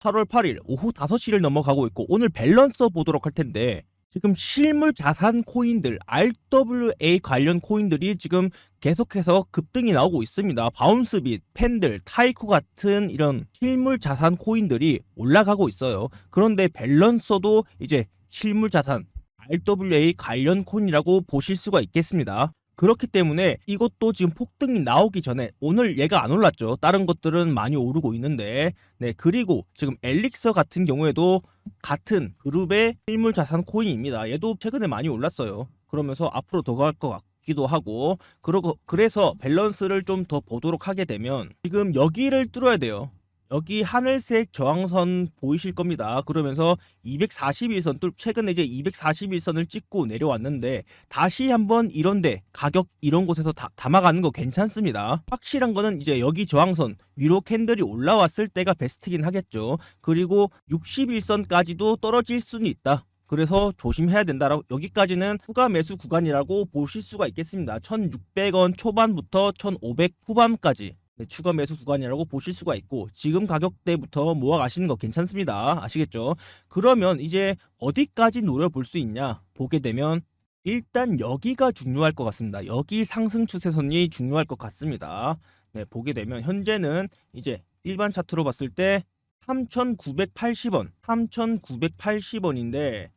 8월 8일 오후 5시를 넘어가고 있고 오늘 밸런서 보도록 할 텐데 지금 실물 자산 코인들 RWA 관련 코인들이 지금 계속해서 급등이 나오고 있습니다. 바운스빗, 팬들, 타이코 같은 이런 실물 자산 코인들이 올라가고 있어요. 그런데 밸런서도 이제 실물 자산 RWA 관련 코인이라고 보실 수가 있겠습니다. 그렇기 때문에 이것도 지금 폭등이 나오기 전에 오늘 얘가 안 올랐죠. 다른 것들은 많이 오르고 있는데 네 그리고 지금 엘릭서 같은 경우에도 같은 그룹의 실물 자산 코인입니다. 얘도 최근에 많이 올랐어요. 그러면서 앞으로 더 갈 것 같기도 하고 그러고 그래서 밸런스를 좀 더 보도록 하게 되면 지금 여기를 뚫어야 돼요. 여기 하늘색 저항선 보이실 겁니다. 그러면서 241선 뚫 최근에 이제 241선을 찍고 내려왔는데 다시 한번 이런데 가격 이런 곳에서 다, 담아가는 거 괜찮습니다. 확실한 거는 이제 여기 저항선 위로 캔들이 올라왔을 때가 베스트긴 하겠죠. 그리고 61선까지도 떨어질 수는 있다. 그래서 조심해야 된다라고 여기까지는 추가 매수 구간이라고 보실 수가 있겠습니다. 1,600원 초반부터 1,500 후반까지 네, 추가 매수 구간이라고 보실 수가 있고 지금 가격대부터 모아 가시는 거 괜찮습니다. 아시겠죠? 그러면 이제 어디까지 노려볼 수 있냐 보게 되면 일단 여기가 중요할 것 같습니다. 여기 상승 추세선이 중요할 것 같습니다. 네, 보게 되면 현재는 이제 일반 차트로 봤을 때 3,980원, 3,980원인데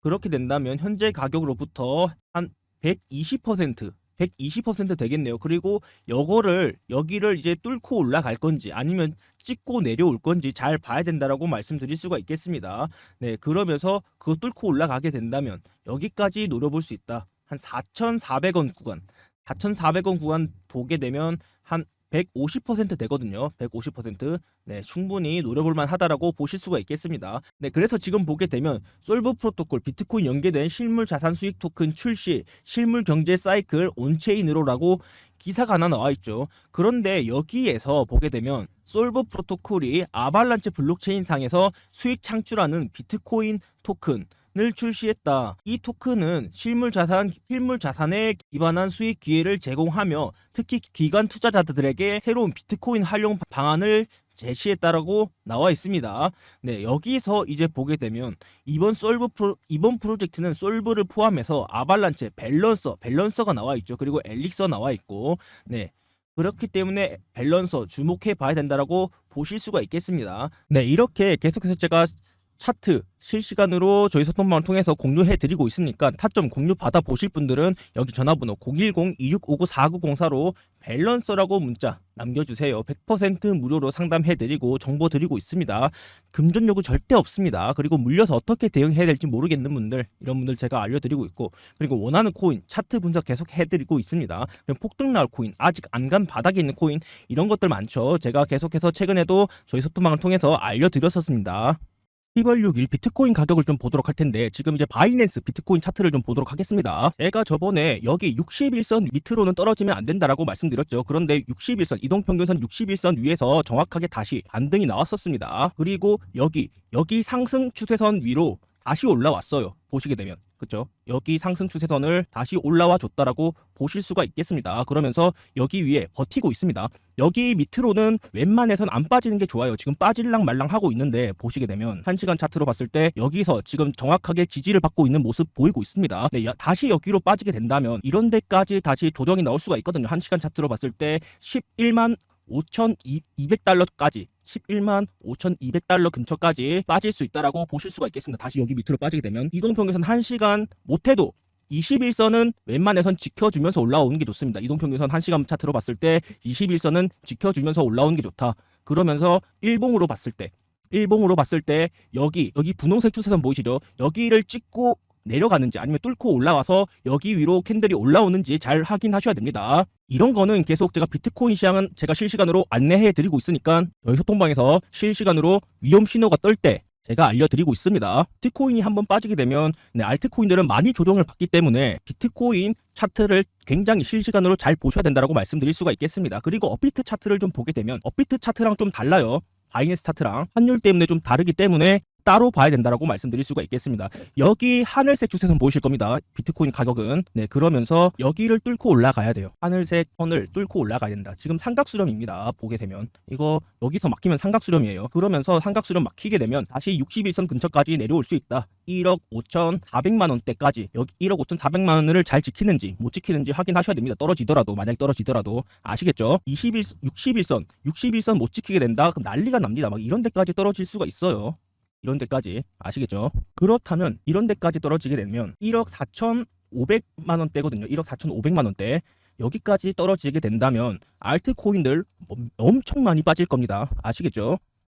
그렇게 된다면 현재 가격으로부터 한 120% 120% 되겠네요. 그리고 요거를 여기를 이제 뚫고 올라갈 건지 아니면 찍고 내려올 건지 잘 봐야 된다라고 말씀드릴 수가 있겠습니다. 네, 그러면서 그거 뚫고 올라가게 된다면 여기까지 노려볼 수 있다. 한 4,400원 구간, 4,400원 구간 보게 되면 한 150% 되거든요. 150%. 네, 충분히 노려볼 만하다라고 보실 수가 있겠습니다. 네, 그래서 지금 보게 되면 솔브 프로토콜 비트코인 연계된 실물 자산 수익 토큰 출시, 실물 경제 사이클 온체인으로라고 기사가 하나 나와 있죠. 그런데 여기에서 보게 되면 솔브 프로토콜이 아발란체 블록체인 상에서 수익 창출하는 비트코인 토큰 을 출시했다. 이 토큰은 실물 자산, 실물 자산에 기반한 수익 기회를 제공하며 특히 기관 투자자들에게 새로운 비트코인 활용 방안을 제시했다라고 나와 있습니다. 네, 여기서 이제 보게 되면 이번 솔브 프로, 이번 프로젝트는 솔브를 포함해서 아발란체, 밸런서, 밸런서가 나와 있죠. 그리고 엘릭서 나와 있고, 네. 그렇기 때문에 밸런서 주목해 봐야 된다라고 보실 수가 있겠습니다. 네, 이렇게 계속해서 제가 차트 실시간으로 저희 소통방을 통해서 공유해 드리고 있으니까 타점 공유 받아 보실 분들은 여기 전화번호 010-2659-4904로 밸런서라고 문자 남겨주세요. 100% 무료로 상담해 드리고 정보 드리고 있습니다. 금전 요구 절대 없습니다. 그리고 물려서 어떻게 대응해야 될지 모르겠는 분들 이런 분들 제가 알려드리고 있고 그리고 원하는 코인 차트 분석 계속 해드리고 있습니다. 폭등 나올 코인 아직 안 간 바닥에 있는 코인 이런 것들 많죠. 제가 계속해서 최근에도 저희 소통방을 통해서 알려드렸었습니다. 10월 6일 비트코인 가격을 좀 보도록 할 텐데 지금 이제 바이낸스 비트코인 차트를 좀 보도록 하겠습니다. 제가 저번에 여기 61선 밑으로는 떨어지면 안 된다라고 말씀드렸죠. 그런데 61선 이동평균선 61선 위에서 정확하게 다시 반등이 나왔었습니다. 그리고 여기 여기 상승 추세선 위로 다시 올라왔어요. 보시게 되면 그렇죠? 여기 상승 추세선을 다시 올라와 줬다라고 보실 수가 있겠습니다. 그러면서 여기 위에 버티고 있습니다. 여기 밑으로는 웬만해선 안 빠지는 게 좋아요. 지금 빠질랑 말랑 하고 있는데 보시게 되면 1시간 차트로 봤을 때 여기서 지금 정확하게 지지를 받고 있는 모습 보이고 있습니다. 네, 야- 다시 여기로 빠지게 된다면 이런 데까지 다시 조정이 나올 수가 있거든요. 1시간 차트로 봤을 때 11만 5,200달러까지 11만 5,200달러 근처까지 빠질 수 있다라고 보실 수가 있겠습니다. 다시 여기 밑으로 빠지게 되면 이동평균선 1시간 못해도 21선은 웬만해선 지켜주면서 올라오는 게 좋습니다. 이동평균선 1시간 차트로 봤을 때 21선은 지켜주면서 올라오는 게 좋다. 그러면서 일봉으로 봤을 때 일봉으로 봤을 때 여기 여기 분홍색 추세선 보이시죠? 여기를 찍고 내려가는지 아니면 뚫고 올라와서 여기 위로 캔들이 올라오는지 잘 확인하셔야 됩니다. 이런 거는 계속 제가 비트코인 시장은 제가 실시간으로 안내해 드리고 있으니까 저희 소통방에서 실시간으로 위험 신호가 뜰때 제가 알려드리고 있습니다. 비트코인이 한번 빠지게 되면 네, 알트코인들은 많이 조정을 받기 때문에 비트코인 차트를 굉장히 실시간으로 잘 보셔야 된다고 말씀드릴 수가 있겠습니다. 그리고 업비트 차트를 좀 보게 되면 업비트 차트랑 좀 달라요. 바이낸스 차트랑 환율 때문에 좀 다르기 때문에 따로 봐야 된다라고 말씀드릴 수가 있겠습니다. 여기 하늘색 주세선 보이실 겁니다. 비트코인 가격은 네 그러면서 여기를 뚫고 올라가야 돼요. 하늘색 선을 뚫고 올라가야 된다. 지금 삼각 수렴입니다. 보게 되면 이거 여기서 막히면 삼각 수렴이에요. 그러면서 삼각 수렴 막히게 되면 다시 61선 근처까지 내려올 수 있다. 1억 5,400만 원대까지 여기 1억 5,400만 원을 잘 지키는지 못 지키는지 확인하셔야 됩니다. 떨어지더라도 만약 떨어지더라도 아시겠죠? 21 61선 61선 못 지키게 된다. 그럼 난리가 납니다. 막 이런 데까지 떨어질 수가 있어요. 이런 데까지 아시겠죠? 그렇다면 이런 데까지 떨어지게 되면 1억 4,500만 원대거든요. 1억 4,500만 원대. 여기까지 떨어지게 된다면 알트코인들 뭐 엄청 많이 빠질 겁니다. 아시겠죠?